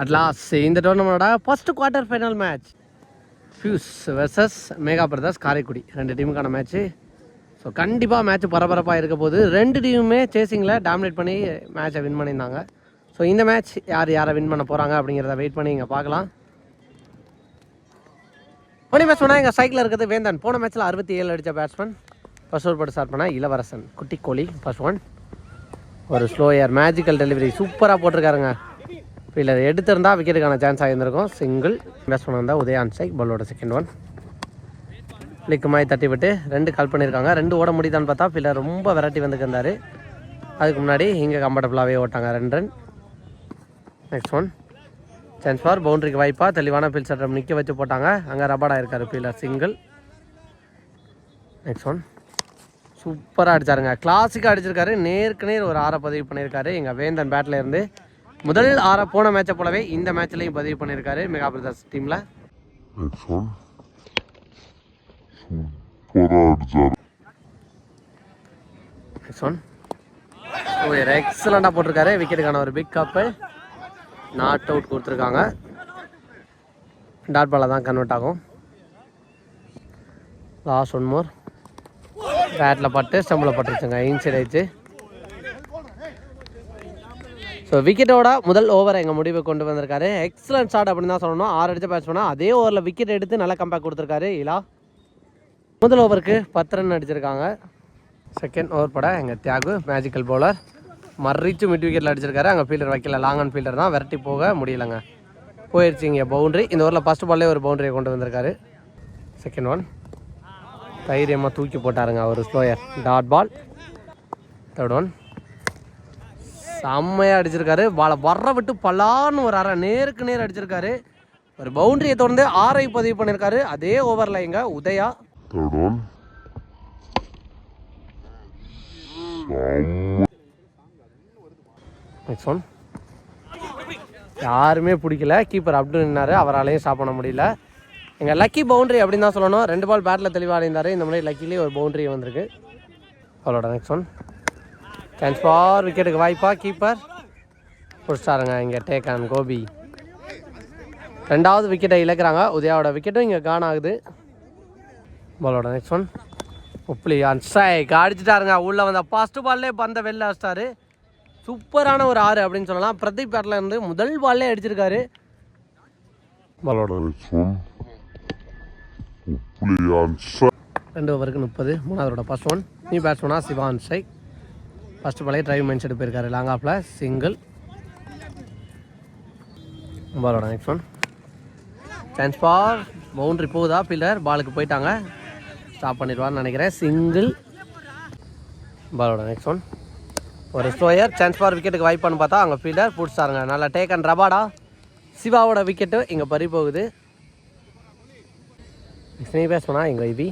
At last இந்த டோர்னமெண்டோட first quarter final match Fuse versus Mega Brothers Karaikudi ரெண்டு டீமுக்கான match so கண்டிப்பாக match பரபரப்பாக இருக்க போது ரெண்டு டீமுமே சேசிங்கில் டாமினேட் பண்ணி மேட்சை வின் பண்ணியிருந்தாங்க. ஸோ இந்த மேட்ச் யார் யாரை வின் பண்ண போகிறாங்க அப்படிங்கிறத வெயிட் பண்ணி இங்கே பார்க்கலாம். போன மேட்ச் பண்ணால் எங்கள் சைக்கிளில் இருக்கிறது வேந்தன். போன மேட்ச்சில் அறுபத்தி ஏழு அடித்த பேட்ஸ்மேன் ஃபர்ஸ்ட் ஓவர் போட்டு ஸ்டார்ட் பண்ணால் இளவரசன். குட்டி கோலி ஃபர்ஸ்ட் ஒன் ஒரு ஸ்லோயர் மேஜிக்கல் டெலிவரி சூப்பராக போட்டிருக்காருங்க. இல்லை எடுத்திருந்தா விக்கெட்டுக்கான சான்ஸ் ஆகியிருந்திருக்கும் சிங்கிள் பேட்ஸ் வந்தால் உதயான் சைக் பாலோட செகண்ட் ஒன் லிக்குமாய் தட்டி விட்டு ரெண்டு கால் பண்ணியிருக்காங்க. ரெண்டு ஓட முடியுதான்னு பார்த்தா ஃபீல்டர் ரொம்ப வெரைட்டி வந்துக்கிருந்தார் அதுக்கு முன்னாடி இங்கே கம்ஃபர்டபுளாகவே ஓட்டாங்க. ரெண்டு run next one chance for பவுண்டரிக்கு வாய்ப்பாக தெளிவான பில் சட்டம் நிற்க வச்சு போட்டாங்க. அங்கே ரபாடாக இருக்கார் பீலர் சிங்கிள் நெக்ஸ்ட் ஒன் சூப்பராக அடிச்சாருங்க. கிளாசிக்காக அடிச்சிருக்காரு. நேருக்கு நேர் ஒரு ஆறை பதிவு பண்ணியிருக்காரு. எங்கள் வேந்தன் பேட்டில் இருந்து முதல் ஆற போன மேட்சை போலவே இந்த மேட்ச்லையும் பதிவு பண்ணியிருக்காரு மெகா பிரதர்ஸ் டீமில். Next ஒன் ஒரு போட்டிருக்காரு. விக்கெட்டுக்கான ஒரு பிக் கப்பு நாட் அவுட் கொடுத்துருக்காங்க. டாட் பாலாக தான் கன்வெர்ட் ஆகும். லாஸ்ட் ஒன் மோர் பேட்டில் பட்டு ஸ்டம்பில் பட்டுருச்சுங்க. இன்சைட் ஆயிடுச்சு ஸோ விக்கெட்டோட முதல் ஓவர் எங்கள் முடிவை கொண்டு வந்திருக்காரு. எக்ஸலன்ட் ஷாட் அப்படின்னு தான் சொல்லணும். ஆறு அடித்த பேட்ச் அதே ஓவரில் விக்கெட் எடுத்து நல்லா கம்பேக் கொடுத்துருக்காரு. இலா முதல் ஓவருக்கு பத்து ரன் அடிச்சிருக்காங்க. செகண்ட் ஓவர் பட எங்கள் தியாகு மேஜிக்கல் பவுலர் மறிச்சு மிட் விக்கெட்டில் அடிச்சிருக்காரு. அங்கே ஃபீல்டர் வைக்கல. லாங் அண்ட் ஃபீல்டர் தான். விரட்டி போக முடியலங்க. போயிடுச்சு இங்கே பவுண்ட்ரி இந்த ஓவரில் ஃபஸ்ட் பால்லே ஒரு பவுண்டரியை கொண்டு வந்திருக்காரு. செகண்ட் ஒன் தைரியமாக தூக்கி போட்டாருங்க அவர் slower dot ball third one செம்மையாக அடிச்சிருக்காரு. பாலை வர்ற விட்டு பலான்னு ஒரு அரை நேருக்கு நேர் அடிச்சிருக்காரு. ஒரு பவுண்டரியை தொடர்ந்து ஆரை பதிவு பண்ணியிருக்காரு அதே ஓவரில் இங்கே உதயா. Next one. யாருமே பிடிக்கல. கீப்பர் அப்டு நின்னாரு. அவராலையும் ஸ்டாப் பண்ண முடியல. எங்கள் லக்கி பவுண்டரி அப்படின்னு தான் சொல்லணும். ரெண்டு பால் பேட்டில் தெளிவாக இருந்தார் இந்த மாதிரி லக்கிலேயே ஒரு பவுண்டரி வந்திருக்கு. அவளோட நெக்ஸ்ட் ஒன் சான்ஸ் ஃபார் விக்கெட்டுக்கு வாய்ப்பா கீப்பர் பிடிச்சிட்டாருங்க இங்கே டேக் ஆன் கோபி ரெண்டாவது விக்கெட்டை இழக்கிறாங்க உதயாவோட விக்கெட்டும் இங்கே கான் ஆகுது பாலோட நெக்ஸ்ட் ஒன் உப்ளி அன்ஸ்ட்ரைக் அடிச்சிட்டாருங்க உள்ளே வந்த ஃபஸ்ட்டு பால்லே பந்த வெளில அடிச்சிட்டாரு சூப்பரான ஒரு ஆறு அப்படின்னு சொல்லலாம் பிரதீப் பேட்டில் இருந்து முதல் பால்லே அடிச்சிருக்காரு பாலோட ரெண்டு ஓவருக்கு முப்பது மூணாவதோட ஃபர்ஸ்ட் ஒன் நியூ பேட்ஸ்மனா சிவான் ஸ்ட்ரைக் ஃபஸ்ட்டு பழைய டிரைவ் மைண்ட் செட் போயிருக்காரு. லாங் ஆஃபில் சிங்கிள் பாலோட next one chance for boundary போகுதா? பில்லர் பாலுக்கு போயிட்டாங்க. ஸ்டாப் பண்ணிடுவான்னு நினைக்கிறேன். சிங்கிள் பாலோட நெக்ஸ்ட் ஒன் ஒரு ஸ்லோயர் சான்ஸ் ஃபார் விக்கெட்டுக்கு வாய்ப்பான்னு பார்த்தா அங்கே ஃபீல்டர் பிடிச்சாருங்க நல்லா டேக் அண்ட் ரபாடா சிவாவோட விக்கெட்டு இங்கே பறி போகுது. நீ பேசுனா எங்கள் ஐவி?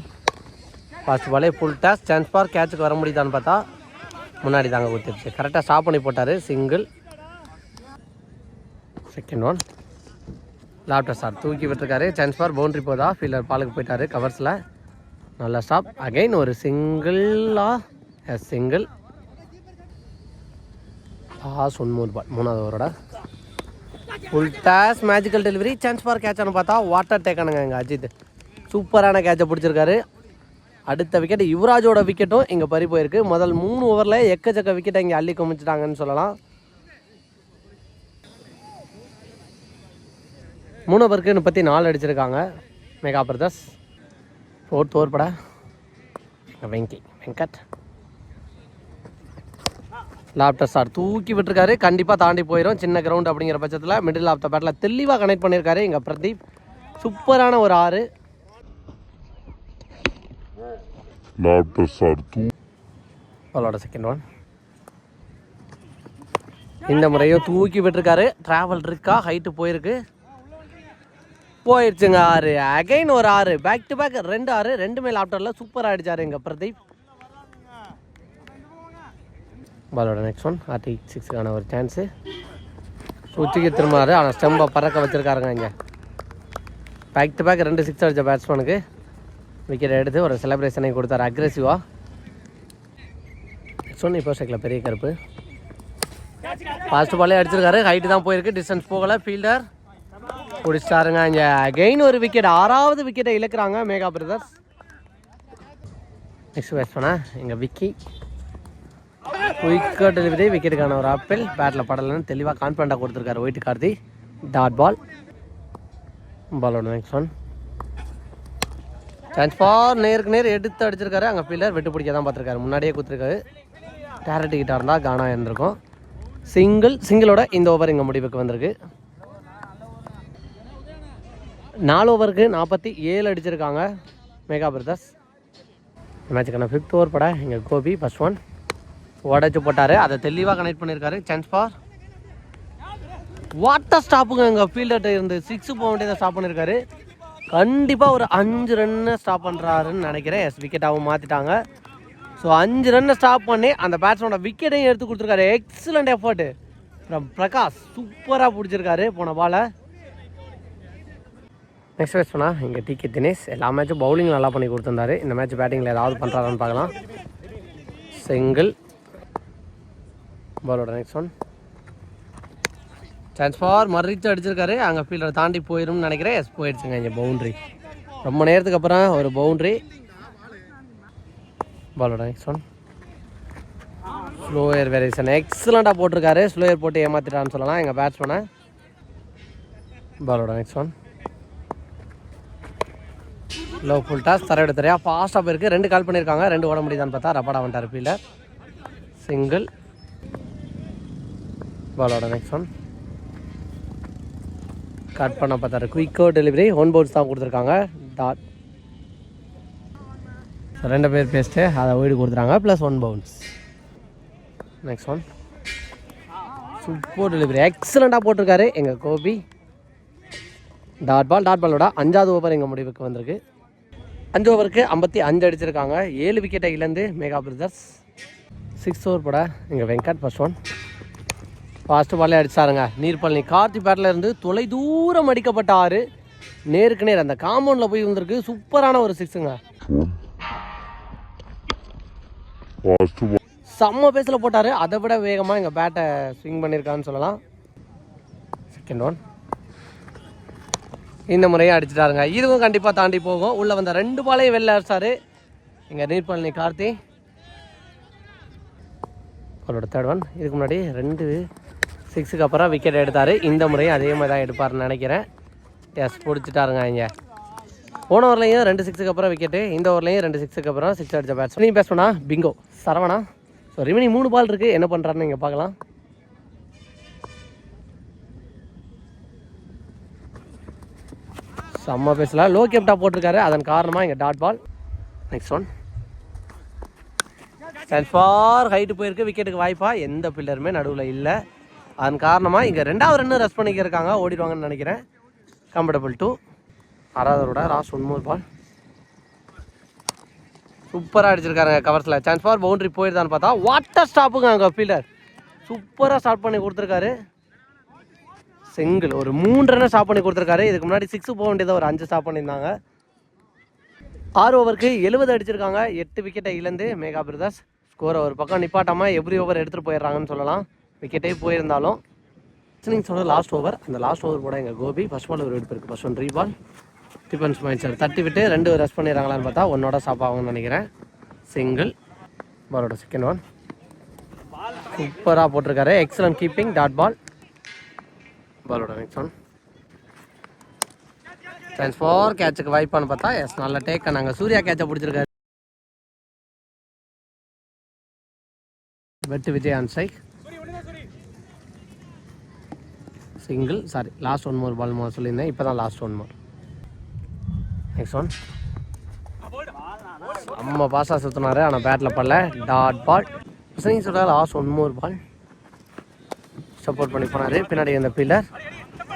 ஃபர்ஸ்ட் பாலே ஃபுல் டாஸ் சான்ஸ் ஃபார் கேட்சுக்கு வர முடியுதான்னு பார்த்தா முன்னாடி தாங்க கொடுத்துருச்சு கரெக்டாக ஸ்டாப் பண்ணி போட்டார். சிங்கிள் செகண்ட் ஒன் லாப்டர் சார் தூக்கி விட்டுருக்காரு. சான்ஸ் ஃபார் பவுண்ட்ரி போதா? ஃபீல்டர் பாலுக்கு போயிட்டாரு. கவர்ஸில் நல்ல ஸ்டாப் அகைன் ஒரு சிங்கிளாக எஸ் சிங்கிள் லாஸ்ட் ஒன் மூணு பால் மூணாவது ஓவரோட full toss magical delivery chance for கேட்சானு பார்த்தா வாட்டர் டேக்கானுங்க எங்கள் அஜித். சூப்பரான கேட்சை பிடிச்சிருக்காரு. அடுத்த விக்கெட் யுவராஜோட விக்கெட்டும் இங்கே பறி போயிருக்கு. முதல் மூணு ஓவரில் எக்கச்சக்க விக்கெட்டை இங்கே அள்ளி குமிச்சிட்டாங்கன்னு சொல்லலாம். மூணு ஓவருக்கு முப்பத்தி நாலு அடிச்சிருக்காங்க. மெகா பிரதர்ஸ் ஃபோர்த் ஓவர் பட. வெங்கி வெங்கட். லாப்டர் சார் தூக்கி விட்டுருக்காரு. கண்டிப்பாக தாண்டி போயிடும் சின்ன கிரவுண்ட் அப்படிங்கிற பட்சத்தில் மிடில் ஆஃப் த பேட்டில் தெளிவாக கனெக்ட் பண்ணியிருக்காரு எங்கள் பிரதீப் சூப்பரான ஒரு ஆறு. லாப்டர் சார் தூ அவளோட செகண்ட் ஒன் இந்த முறையும் தூக்கி விட்டுருக்காரு. டிராவல் இருக்கா? ஹைட்டு போயிருக்கு. போயிடுச்சுங்க ஆறு. அகைன் ஒரு ஆறு. பேக் டு பேக் ரெண்டு ஆறு. ரெண்டுமே லாப்டாப்பில் சூப்பராக அடிச்சாரு எங்கள் பிரதீப். பாலோட நெக்ஸ்ட் ஒன் ஆர்டி சிக்ஸுக்கான ஒரு சான்ஸு சுற்றிக்கு திரும்பாரு. ஆனால் ஸ்டெம்பை பறக்க வச்சுருக்காருங்க இங்கே. பேக் டு பேக் ரெண்டு சிக்ஸ் அடித்த பேட்ஸ்மேனுக்கு விக்கெட் எடுத்து ஒரு செலப்ரேஷனை கொடுத்தாரு. அக்ரெசிவாக சொன்னி இப்போ பெரிய கருப்பு. ஃபாஸ்ட் பாலே அடிச்சிருக்காரு. ஹைட்டு தான் போயிருக்கு. டிஸ்டன்ஸ் போகலை. ஃபீல்டர் பிடிச்சிட்டாருங்க இங்கே. கெயின் ஒரு விக்கெட் ஆறாவது விக்கெட்டை இழக்கிறாங்க மேகா பிரதர்ஸ் நெக்ஸ்ட் பேட்ஸ்மேனா எங்கள் விக்கி குயிக்காக டெலிவரி விக்கெட்டுக்கான ஒரு ஆப்பிள் பேட்டில் படலன்னு தெளிவாக கான்ஃபிடண்ட்டாக கொடுத்துருக்காரு. ஒயிட் கார்த்தி டாட் பால் பாலோட நெக்ஸ்ட் ஒன் சான்ஸ் ஃபார் நேருக்கு நேர் எடுத்து அடிச்சிருக்காரு. அங்கே பில்லர் விட்டு பிடிக்க தான் பார்த்துருக்காரு. முன்னாடியே கொடுத்துருக்காரு டேரட் கிட்ட இருந்தால் கானா இருந்திருக்கும். சிங்கிள் சிங்கிளோட இந்த ஓவர் இங்கே முடிவுக்கு வந்திருக்கு. நாலு ஓவருக்கு நாற்பத்தி ஏழு அடிச்சிருக்காங்க. மேகா பிரதர்ஸ் மேட்சுக்கான ஃபிஃப்த் ஓவர் பட. எங்கள் கோபி ஃபஸ்ட் ஒன் உடச்சி போட்டார். அதை தெளிவாக கனெக்ட் பண்ணியிருக்காரு சான்ஸ் ஃபார் வாட்டர் ஸ்டாப்புங்க எங்கள் ஃபீல்டர்கிட்ட இருந்து சிக்ஸ் போக வேண்டியதை ஸ்டாப் பண்ணியிருக்காரு கண்டிப்பாக ஒரு அஞ்சு ரன்னு ஸ்டாப் பண்ணுறாருன்னு நினைக்கிறேன். எஸ் விக்கெட்டாகவும் மாற்றிட்டாங்க ஸோ அஞ்சு ரன்னை ஸ்டாப் பண்ணி அந்த பேட்ஸ்மேனோட விக்கெட்டையும் எடுத்து கொடுத்துருக்காரு. எக்ஸலண்ட் எஃபர்ட்டு ஃப்ரம் பிரகாஷ் சூப்பராக பிடிச்சிருக்காரு போன பாலை நெக்ஸ்ட் மேட்ச் பண்ணா இங்கே டிகே தினேஷ். எல்லா மேட்சும் பவுலிங் நல்லா பண்ணி கொடுத்துருந்தாரு. இந்த மேட்ச் பேட்டிங்கில் ஏதாவது பண்ணுறாரான்னு பார்க்கலாம். செங்கிள் பாலோட நெக்ஸ்ட் ஒன் சான்ஸ் ஃபார் மறித்து அடிச்சிருக்காரு. அங்கே ஃபீல்டரை தாண்டி போயிடும்னு நினைக்கிறேன். எஸ் போயிடுச்சுங்க இங்கே பவுண்ட்ரி ரொம்ப நேரத்துக்கு அப்புறம் ஒரு பவுண்ட்ரி பாலோட நெக்ஸ்ட் ஒன் ஸ்லோயர் வேரியேஷன் எக்ஸலண்ட்டாக போட்டிருக்காரு. ஸ்லோயர் போட்டு ஏமாத்திட்டான்னு சொல்லலாம். எங்கள் பேட்ஸ்மேனை பாலோட next one low full toss தரையோட தரையா ஃபாஸ்ட்டாக போயிருக்கு. ரெண்டு கால் பண்ணியிருக்காங்க. ரெண்டு ஓட முடியுதான்னு பார்த்தா ரப்பாடா வந்துட்டார் ஃபீல்டர் சிங்கிள் பாலோட நெக்ஸ்ட் ஒன் கட் பண்ண பார்த்தாரு. குயிக்கோ டெலிவரி ஒன் பவுன்ஸ் தான் கொடுத்துருக்காங்க. டாட் ஸோ ரெண்டு பேர் பேசிட்டு அதை வீடு கொடுத்துறாங்க plus one bounce next one super delivery எக்ஸலண்ட்டாக போட்டிருக்காரு. எங்கள் கோபி. டாட் பால் டாட் பாலோட அஞ்சாவது ஓவர் எங்கள் முடிவுக்கு வந்திருக்கு. அஞ்சு ஓவருக்கு ஐம்பத்தி அஞ்சு அடிச்சிருக்காங்க. ஏழு விக்கெட்டை இழந்து மேகா பிரதர்ஸ் சிக்ஸ் ஓவர் போட எங்கள் வெங்கட் ஃபர்ஸ்ட் ஒன் ஃபாஸ்ட்டு பாலே அடிச்சாருங்க. நீர்பழனி கார்த்தி பேட்டில் இருந்து தொலை தூரம் அடிக்கப்பட்ட ஆறு. நேருக்கு நேர் அந்த காம்பவுண்டில் போய் வந்திருக்கு சூப்பரான ஒரு சிக்ஸுங்க. செம்ம பேஸில் போட்டார். அதை விட வேகமாக எங்கள் பேட்டை ஸ்விங் பண்ணியிருக்கான்னு சொல்லலாம். செகண்ட் ஒன் இந்த முறையும் அடிச்சிட்டாருங்க. இதுவும் கண்டிப்பாக தாண்டி போகும். உள்ளே வந்த ரெண்டு பாலையும் வெளில அடிச்சாரு. எங்கள் நீர்பழனி கார்த்தி. அவரோட தேர்ட் ஒன் இதுக்கு முன்னாடி ரெண்டு சிக்ஸுக்கு அப்புறம் விக்கெட் எடுத்தார். இந்த முறையும் அதே மாதிரி தான் எடுப்பார்னு நினைக்கிறேன். எஸ் பிடிச்சிட்டாருங்க இங்கே. போன ஓவர்லையும் ரெண்டு சிக்ஸுக்கு அப்புறம் விக்கெட்டு இந்த ஓவர்லையும் ரெண்டு சிக்ஸுக்கு அப்புறம் சிக்ஸ் அடிச்ச பேட்ஸ் நீ பேசணும்னா பிங்கோ சரவணா. ஸோ ரிமினி மூணு பால் இருக்குது என்ன பண்ணுறாருன்னு இங்கே பார்க்கலாம். செம்ம பேசலாம் லோ கேப்டா போட்டிருக்காரு. அதன் காரணமாக இங்கே dot ball next one chance for height போயிருக்கு. விக்கெட்டுக்கு வாய்ப்பா. எந்த பில்லருமே நடுவில் இல்லை. அதன் காரணமாக இங்கே ரெண்டாவது ரன்னு ரெஸ்ட் பண்ணிக்கிருக்காங்க ஓடிடுவாங்கன்னு நினைக்கிறேன். கம்ஃபர்டபுள் டூ ஆறாவதோட ராஸ் ஒன்மூர் பால் சூப்பராக அடிச்சிருக்காருங்க கவர்ஸில் சான்ஸ் ஃபார் பவுண்டரி போயிருதான்னு பார்த்தா வாட்டர் ஸ்டாப்புங்க அங்கே ஃபீல்டர் சூப்பராக ஸ்டார்ட் பண்ணி கொடுத்துருக்காரு. சிங்கிள் ஒரு மூன்று ரன்னை ஸ்டாப் பண்ணி கொடுத்துருக்காரு. இதுக்கு முன்னாடி சிக்ஸ் போக வேண்டியதை ஒரு அஞ்சு ஸ்டாப் பண்ணியிருந்தாங்க. ஆறு ஓவருக்கு எழுபது அடிச்சிருக்காங்க. எட்டு விக்கெட்டை இழந்து மேகா பிரதாஸ் ஸ்கோரை ஒரு பக்கம் நிப்பாட்டாமல் எவ்ரி ஓவர் எடுத்துகிட்டு போயிடுறாங்கன்னு சொல்லலாம். விக்கெட்டே போயிருந்தாலும் இன்னிங்ஸோட லாஸ்ட் ஓவர் அந்த லாஸ்ட் ஓவர் கூட எங்கள் கோபி. ஃபர்ஸ்ட் பால் ஒரு எடுப்பு இருக்குது ஃபர்ஸ்ட் ஒன் ரீபால் பால் டிஃபன்ஸ் பாயிண்ட் சார் தட்டி விட்டு ரெண்டு ரெஸ்ட் பண்ணிடுறாங்களான்னு பார்த்தா ஒன்னோட சாப்பாகும்னு நினைக்கிறேன். சிங்கிள் பாலோட செகண்ட் ஒன் சூப்பராக போட்டிருக்காரு. எக்ஸலன்ட் கீப்பிங் டாட் பால் பாலோட நெக்ஸ்ட் ஒன் சான்ஸ் ஃபோர் கேட்சுக்கு வாய்ப்பான்னு பார்த்தா எஸ் நல்ல டேக்கை நாங்கள் சூர்யா கேட்சை பிடிச்சிருக்காரு. வெட்டு Vijay on strike single sorry last one more ball more சொல்லியிருந்தேன் இப்போ தான் last one more next one அம்மா பாஸாக சுற்றினாரு ஆனால் பேட்டில் படல. டாட் பால் சிங் சொல்கிறார் last one more ball support பண்ணி போனார். பின்னாடி இந்த பில்லர்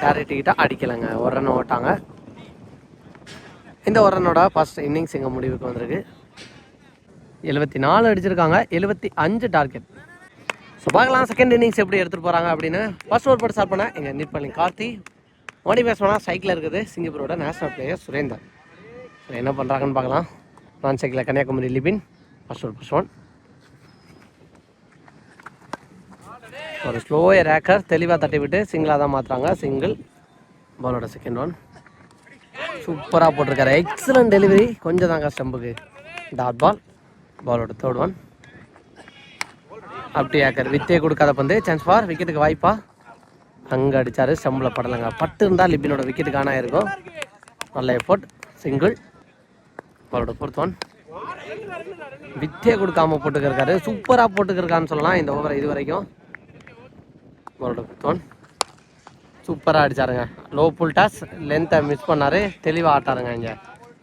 டேரக்ட் அடிக்கலைங்க. ஒரு ரன் ஓட்டாங்க. இந்த ஒரு ரன்னோட ஃபஸ்ட் இன்னிங்ஸ் எங்கள் முடிவுக்கு வந்திருக்கு? எழுபத்தி நாலு அடிச்சிருக்காங்க. எழுபத்தி அஞ்சு டார்கெட் ஸோ பார்க்கலாம். செகண்ட் இன்னிங்ஸ் எப்படி எடுத்துகிட்டு போகிறாங்க அப்படின்னு. ஃபர்ஸ்ட் ஓவர் போட்டு ஸ்டார்ட் பண்ணேன் எங்கள் நீட் கார்த்தி. மோடி பேசுவோம்னா சைக்கிளில் இருக்குது. சிங்கப்பூரோட நேஷனல் பிளேயர் சுரேந்தர். ஸோ என்ன பண்ணுறாங்கன்னு பார்க்கலாம். நான் சைக்கிளில் Kanniyakumari Libin. First over first one ஒரு ஸ்லோய ரேக்கர் தெளிவாக தட்டி விட்டு சிங்கிளாக தான் மாற்றுறாங்க சிங்கிள் பாலோட செகண்ட் ஒன் சூப்பராக போட்டிருக்காரு. எக்ஸலண்ட் டெலிவரி கொஞ்சம் தாங்க ஸ்டம்புக்கு டாட் பால் பாலோட தேர்ட் ஒன் அப்படி வித்தே கொடுக்காத பந்து. சான்ஸ் ஃபார் விக்கெட்டுக்கு வாய்ப்பா. அங்கே அடிச்சாரு. ஸ்டம்பில் படலைங்க. பட்டு இருந்தால் லிபினோட விக்கெட்டு காணா இருக்கும். நல்ல எஃபோர்ட் சிங்கிள் அவரோட ஃபோர்த் ஒன் வித்தே கொடுக்காம போட்டுக்கிருக்காரு. சூப்பராக போட்டுக்கிருக்கான்னு சொல்லலாம். இந்த ஓவரை இது வரைக்கும். அவரோட ஃபோர்த் ஒன் சூப்பராக அடிச்சாருங்க. லோ புல் டாஸ் லென்த்தை மிஸ் பண்ணாரு. தெளிவாக ஆட்டாருங்க இங்கே.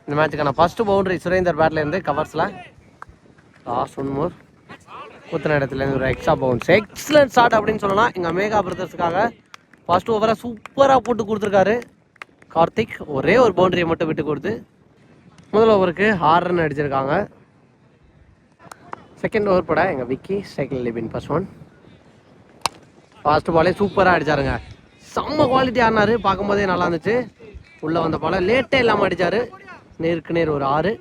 இந்த மேட்சுக்கான ஃபஸ்ட்டு பவுண்டரி சுரேந்தர் பேட்லேருந்து கவர்ஸில் லாஸ்ட் ஒன் மோர் குத்தின இடத்துலேருந்து ஒரு எக்ஸ்ட்ரா பவுன்ஸ் எக்ஸலன்ட் ஷாட் அப்படின்னு சொல்லலாம். எங்கள் மேகா பிரதர்ஸுக்காக ஃபஸ்ட் ஓவராக சூப்பராக போட்டு கொடுத்துருக்காரு. கார்த்திக் ஒரே ஒரு பவுண்டரியை மட்டும் விட்டு கொடுத்து முதல் ஓவருக்கு ஆறு ரன் அடிச்சிருக்காங்க. செகண்ட் ஓவர் பட எங்கள் Vicky second Libin first one fast பாலே சூப்பராக அடிச்சாருங்க. செம்ம குவாலிட்டி ஆடினாரு. பார்க்கும்போதே நல்லா இருந்துச்சு. உள்ளே வந்த பால லேட்டே இல்லாமல் அடித்தார் நேருக்கு நேர் ஒரு ஆறு.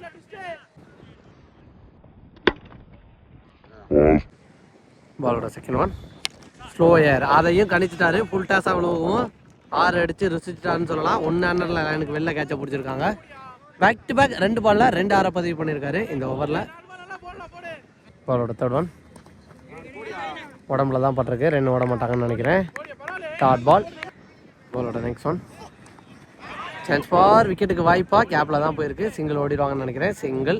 பாலோட செகண்ட் ஒன் ஸ்லோ ஏர் அதையும் கணிச்சிட்டாரு. ஃபுல் டாஸ் விழுவும் ஆறு அடிச்சு ருசிச்சிட்டாருன்னு சொல்லலாம். ஒன்று அண்ணரில் எனக்கு வெளில கேட்ச பிடிச்சிருக்காங்க. பேக் டு பேக் ரெண்டு பாலில் ரெண்டு ஆறை பதிவு பண்ணியிருக்காரு இந்த ஓவரில் பாலோட தேர்ட் ஒன் உடம்புல தான் பட்டிருக்கு. ரெண்டு ஓட மாட்டாங்கன்னு நினைக்கிறேன். டாட் பால் பாலோட நெக்ஸ்ட் ஒன் சான்ஸ் ஃபார் விக்கெட்டுக்கு வாய்ப்பா. கேப்பில் தான் போயிருக்கு. சிங்கிள் ஓடிடுவாங்கன்னு நினைக்கிறேன். சிங்கிள்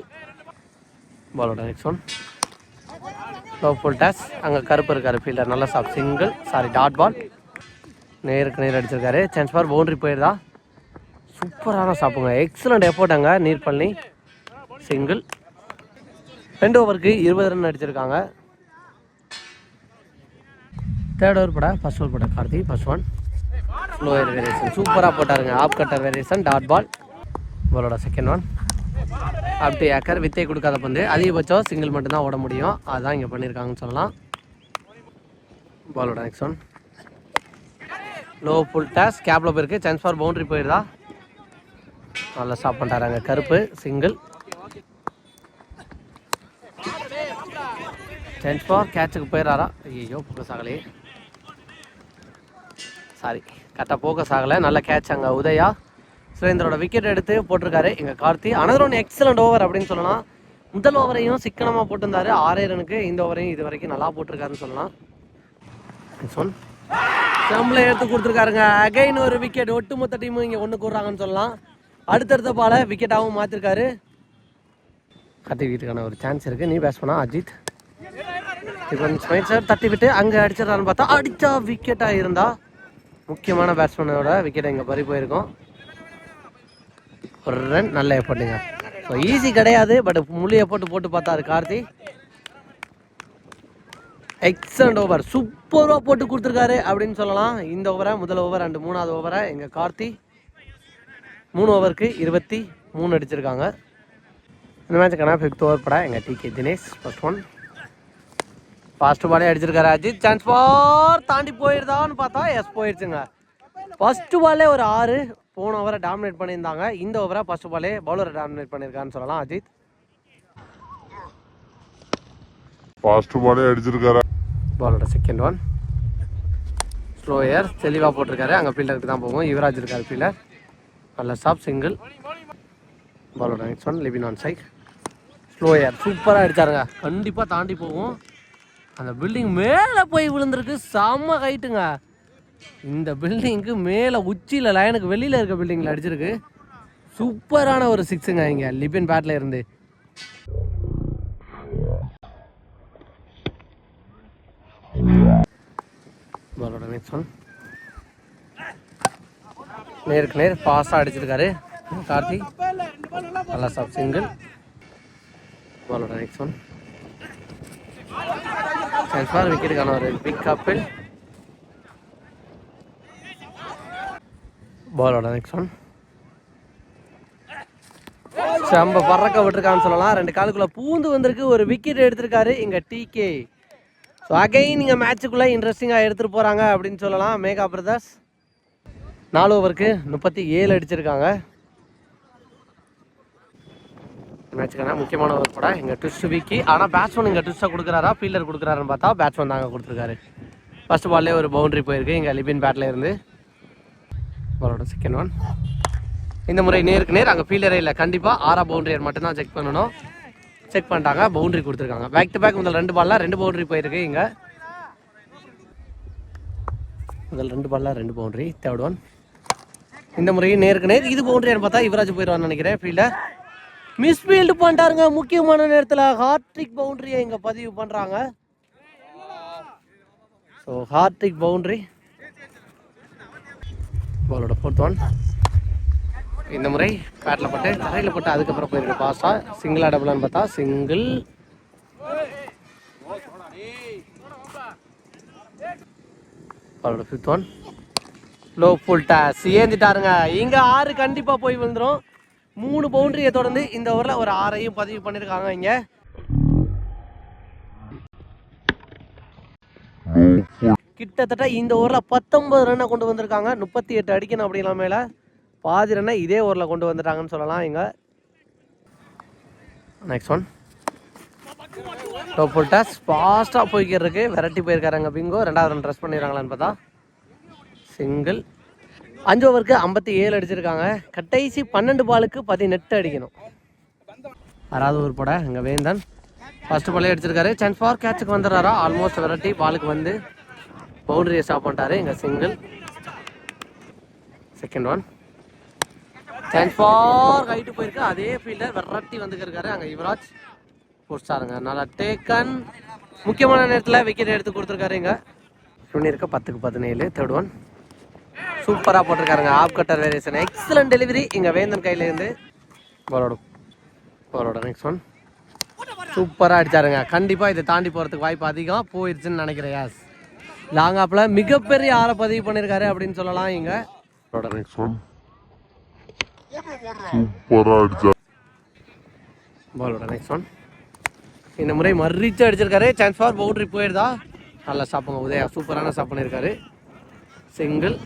பாலோட next one low full toss அங்கே கருப்பு இருக்கார் ஃபீல்டர் நல்லா சாப் சிங்கிள் சாரி டாட் பால் நேருக்கு நேர் அடிச்சிருக்காரு. சான்ஸ் பார் பவுண்டரி போயிருதா? சூப்பரான சாப்புங்க எக்ஸலண்ட் எஃபோர்ட் அங்கே நீர் பண்ணி சிங்கிள் ரெண்டு ஓவருக்கு இருபது ரன் அடிச்சிருக்காங்க. தேர்ட் ஓவர் பட ஃபஸ்ட் ஓவர் பட Karthi first one slower variation சூப்பராக போட்டாருங்க. Off cutter variation dot ball பாலோட செகண்ட் ஒன் அப்படி ஏக்கர் வித்தை கொடுக்காத பந்து. அதிகபட்சம் சிங்கிள் மட்டும்தான் ஓட முடியும். அதுதான் இங்கே பண்ணியிருக்காங்கன்னு சொல்லலாம். பாலோட next one low full toss கேப்பில் போயிருக்கு. சான்ஸ் ஃபார் பவுண்டரி போயிருதா? நல்லா ஸ்டாப் பண்ணிட்டாராங்க கருப்பு சிங்கிள் சான்ஸ் ஃபார் கேட்சுக்கு போயிடறாரா? ஐயோ ஃபோக்கஸ் ஆகலையே. சாரி கரெக்டாக ஃபோக்கஸ் ஆகலை. நல்ல கேட்ச் அங்கே. உதயா. சுரேந்தரோட விக்கெட் எடுத்து போட்டிருக்காரு எங்கள் Karthi. Another one excellent over அப்படின்னு சொல்லலாம். முதல் ஓவரையும் சிக்கனமாக போட்டிருந்தாரு. ஆறே ரனுக்கு இந்த ஓவரையும் இது வரைக்கும் நல்லா போட்டிருக்காருன்னு சொல்லலாம். சொல். நம்மள எடுத்து கொடுத்துருக்காருங்க. அகைன் ஒரு விக்கெட் ஒட்டுமொத்த டீமும் இங்கே ஒன்று கூடுறாங்கன்னு சொல்லலாம். அடுத்தடுத்த பால விக்கெட்டாகவும் மாற்றிருக்காரு கார்த்திக் வீட்டுக்கான ஒரு சான்ஸ் இருக்குது நீ பேஸ் பண்ணா அஜித். இப்போ சார் தட்டி விட்டு அங்கே அடிச்சிடறான்னு பார்த்தா அடித்தா விக்கெட்டாக இருந்தா முக்கியமான பேட்ஸ்மேனோட விக்கெட் இங்கே பறி போயிருக்கோம். ரன் நல்ல எஃபர்ட்டுங்க. ஸோ ஈஸி கிடையாது பட் முழு எஃபர்ட் போட்டு பார்த்தாரு கார்த்தி. எக்ஸலண்ட் ஓவர் சூப்பராக போட்டு கொடுத்துருக்காரு அப்படின்னு சொல்லலாம். இந்த ஓவரை முதல் ஓவர் அண்டு மூணாவது ஓவரை எங்கள் கார்த்தி. மூணு ஓவருக்கு இருபத்தி மூணு அடிச்சிருக்காங்க. இந்த மேட்சுக்கான ஃபிஃப்த் ஓவர் பட எங்கள் DK Dinesh first one fast பாலே அடிச்சிருக்காரு அஜித். சான்ஸ் ஃபார் தாண்டி போயிருதான்னு பார்த்தா எஸ் போயிடுச்சுங்க ஃபஸ்ட்டு பாலே ஒரு ஆறு போன ஓவரை டாமினேட் பண்ணியிருந்தாங்க. இந்த ஓவரை ஃபர்ஸ்ட் பாலே பவுலரை டாமினேட் பண்ணியிருக்காருன்னு சொல்லலாம் அஜித். ஃபர்ஸ்ட் பாலே அடிச்சிருக்காரு? பாலோட செகண்ட் ஒன் ஸ்லோயர் தெளிவாக போட்டிருக்காரு. அங்கே ஃபீல்டருக்கு தான் போவோம் யுவராஜ் இருக்கார் ஃபீல்டர் நல்ல ஸ்டாப் சிங்கிள் பாலோட நெக்ஸ்ட் ஒன் லிபின் ஒன் சைக் ஸ்லோயர் சூப்பராக அடித்தாருங்க கண்டிப்பாக தாண்டி போகும். அந்த பில்டிங் மேலே போய் விழுந்துருக்கு. செம்ம ஹைட்டுங்க இந்த பில்டிங்க்கு மேலே உச்சியில் லயனுக்கு வெளியில் இருக்க பில்டிங்கில் அடிச்சிருக்கு. சூப்பரான ஒரு சிக்ஸுங்க இங்கே லிபின் பேட்டில் இருந்து. பாலோட நெக்ஸ்ட் ஒன் நேருக்கு நேர் ஃபாஸ்ட்டாக அடிச்சிருக்காரு. கார்த்தி நல்லா சாப் சிங்கிள் பாலோட நெக்ஸ்ட் ஒன் விக்கெட்டுக்கான ஒரு பிக் கப்பில் பாலோட நெக்ஸ்ட் ஒன் செம்ப பறக்க விட்டுருக்கான்னு சொல்லலாம். ரெண்டு காலுக்குள்ள பூந்து வந்திருக்கு. ஒரு விக்கெட் எடுத்திருக்காரு இங்க டிகே ஸோ அகைன் நீங்கள் மேட்சுக்குள்ளே இன்ட்ரெஸ்டிங்காக எடுத்துகிட்டு போகிறாங்க அப்படின்னு சொல்லலாம். மேகா பிரதாஸ் நாலு ஓவருக்கு முப்பத்தி ஏழு அடிச்சிருக்காங்க. மேட்சுக்கான முக்கியமான ஒரு கூட எங்கள் ட்விஸ்ட் வீக்கி ஆனால் பேட்ஸ்மேன் இங்கே ட்விஸ்ட்டை கொடுக்குறாரா? ஃபீல்டர் கொடுக்குறாருன்னு பார்த்தா பேட்ஸ்மேன் தாங்க கொடுத்துருக்காரு. ஃபர்ஸ்ட் பால்லே ஒரு பவுண்டரி போயிருக்கு. இங்கே லிபின் பேட்டில் இருந்து. பாலோட செகண்ட் ஒன் இந்த முறை நேருக்கு நேர் அங்கே ஃபீல்டரே இல்லை கண்டிப்பாக ஆறா பவுண்டரியர் மட்டும்தான் செக் பண்ணணும். செக் பண்ணிட்டாங்க பவுண்டரி கொடுத்துருக்காங்க. பேக் டு பேக் முதல் ரெண்டு பால்லாம் ரெண்டு பவுண்டரி போயிருக்கு இங்கே. முதல் ரெண்டு பால்லாம் ரெண்டு பவுண்டரி தேர்ட் ஒன் இந்த முறையும் நேருக்கு நேர் இது பவுண்டரியர் பார்த்தா யுவராஜ் போயிடுவான்னு நினைக்கிறேன் ஃபீல்டர் மிஸ்ஃபீல்டு பண்ணிட்டாருங்க முக்கியமான நேரத்தில் ஹார்ட்ரிக் பவுண்டரியை இங்கே பதிவு பண்ணுறாங்க ஸோ ஹார்ட்ரிக் பவுண்டரி பாலோட ஃபோர்த் ஒன் இந்த முறை பேட்டில் போட்டு தரையில் போட்டு அதுக்கப்புறம் போயிருக்கு பாஸா சிங்கிளா டபுளான்னு பார்த்தா சிங்கிள் பாலோட fifth one low full toss ஏந்திட்டாருங்க. இங்க ஆறு கண்டிப்பாக போய் விழுந்துடும் மூணு பவுண்டரியை தொடர்ந்து இந்த ஊரில் ஒரு ஆறையும் பதிவு பண்ணியிருக்காங்க இங்கே. கிட்டத்தட்ட இந்த ஓவரில் பத்தொன்பது ரன்னை கொண்டு வந்திருக்காங்க. முப்பத்தி எட்டு அடிக்கணும் அப்படின்னா மேலே. பாதி ரன்னை இதே ஓவரில் கொண்டு வந்துட்டாங்கன்னு சொல்லலாம் இங்கே. Next one low full toss ஃபாஸ்ட்டாக போய்க்கிட்டு இருக்கு. விரட்டி போயிருக்காருங்க பிங்கோ ரெண்டாவது ரன் ட்ரெஸ் பண்ணிடுறாங்களான்னு பார்த்தா. சிங்கிள் அஞ்சு ஓவருக்கு ஐம்பத்தி ஏழு அடிச்சிருக்காங்க. கடைசி பன்னெண்டு பாலுக்கு பதினெட்டு அடிக்கணும். ஆறாவது ஊர் போட இங்கே வேந்தன். ஃபஸ்ட்டு பாலே அடிச்சிருக்காரு. சான்ஸ் ஃபார் கேட்சுக்கு வந்துடுறாரா? ஆல்மோஸ்ட் விரட்டி பாலுக்கு வந்து பவுண்டரியை ஸ்டாப் பண்ணிட்டாரு எங்கள் single second one chance for height போயிருக்கு. அதே ஃபீல்டர் விரட்டி வந்துருக்காரு அங்கே யுவராஜ் பிடிச்சாருங்க நல்லா டேக்கன் முக்கியமான நேரத்தில் விக்கெட் எடுத்து கொடுத்துருக்காரு இங்கே. இருக்க பத்துக்கு பதினேழு. தேர்ட் ஒன் சூப்பராக போட்டிருக்காருங்க. Off cutter variation excellent delivery இங்கே வேந்தன் கையிலேருந்து பாலோட பாலோட நெக்ஸ்ட் ஒன் சூப்பராக அடித்தாருங்க கண்டிப்பாக இதை தாண்டி போகிறதுக்கு வாய்ப்பு அதிகம். போயிடுச்சுன்னு நினைக்கிறேன். யாஸ் லாங் ஆப்பில் மிகப்பெரிய ஆற பதிவு பண்ணியிருக்காரு அப்படின்னு சொல்லலாம் இங்க. பாலோட நெக்ஸ்ட் ஒன் சூப்பரா அடிச்சா. பாலோட நெக்ஸ்ட் ஒன் இந்த முறை மறிச்சு அடிச்சிருக்காரு. சான்ஸ் ஃபார் பவுண்டரி போயிடுதா நல்லா சாப்பிடுங்க உதயா. சூப்பரான ஸ்டாப் பண்ணியிருக்காரு single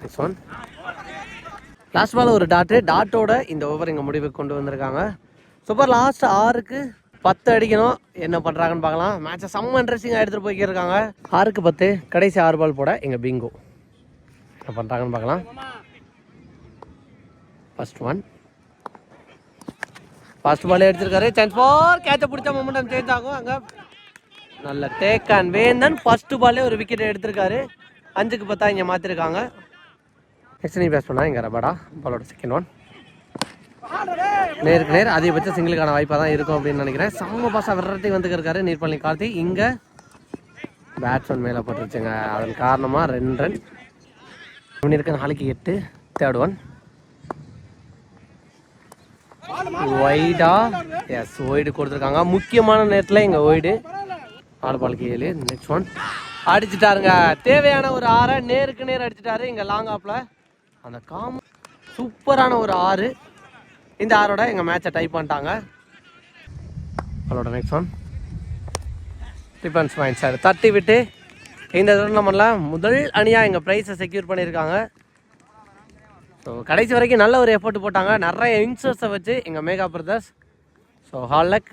next one last ball ஒரு டாட்டு டாட்டோட இந்த ஓவர் இங்கே முடிவுக்கு கொண்டு வந்திருக்காங்க. சூப்பர் லாஸ்ட் ஆறுக்கு பத்து அடிக்கணும். என்ன பண்ணுறாங்கன்னு பார்க்கலாம். மேட்சை செம்ம இன்ட்ரெஸ்டிங்காக எடுத்துகிட்டு போய்க்கிருக்காங்க. ஆறுக்கு பத்து. கடைசி ஆறு பால் போட எங்கள் பிங்கோ என்ன பண்ணுறாங்கன்னு பார்க்கலாம். ஃபஸ்ட் ஒன் ஃபர்ஸ்ட் பால் எடுத்திருக்காரு. சான்ஸ் ஃபார் கேட்சை பிடிச்ச மொமெண்டம் சேஞ்ச் ஆகும். அங்கே நல்ல டேக் அண்ட் வேந்தன் ஃபர்ஸ்ட் பாலே ஒரு விக்கெட் எடுத்திருக்காரு. அஞ்சுக்கு பத்தா இங்கே மாற்றிருக்காங்க நெக்ஸ்ட் நீ பேஸ் பண்ணா இங்கே ரபடா. பாலோட செகண்ட் ஒன் நேருக்கு நேர் அதிகபட்ச சிங்கிளுக்கான வாய்ப்பாக தான் இருக்கும் அப்படின்னு நினைக்கிறேன். செம்ம பாசா விரட்டி வந்துருக்காரு நீர்பள்ளி கார்த்தி. இங்கே பேட்ஸ்மேன் மேலே போட்டுருச்சுங்க. அதன் காரணமாக ரெண்டு ரன் இவன் நாளைக்கு எட்டு தேர்ட் ஒன் ஒய்டா எஸ் ஒய்டு கொடுத்துருக்காங்க. முக்கியமான நேரத்தில் இங்கே ஒய்டு நாலு பாலுக்கு ஏழு நெக்ஸ்ட் ஒன் அடிச்சிட்டாருங்க. தேவையான ஒரு ஆறை நேருக்கு நேர் அடிச்சிட்டாரு. இங்கே லாங் ஆப்பில் அந்த காம் சூப்பரான ஒரு ஆறு. இந்த ஆரோட எங்கள் மேட்சை டைப் பண்ணிட்டாங்க. அவளோட next one defence mind sir தட்டி விட்டு இந்த டோர்னமெண்ட்டில் முதல் அணியாக எங்கள் ப்ரைஸை செக்யூர் பண்ணியிருக்காங்க. ஸோ கடைசி வரைக்கும் நல்ல ஒரு எஃபோர்ட் போட்டாங்க. நிறைய யங்ஸ்டர்ஸை வச்சு எங்கள் Mega Brothers so all luck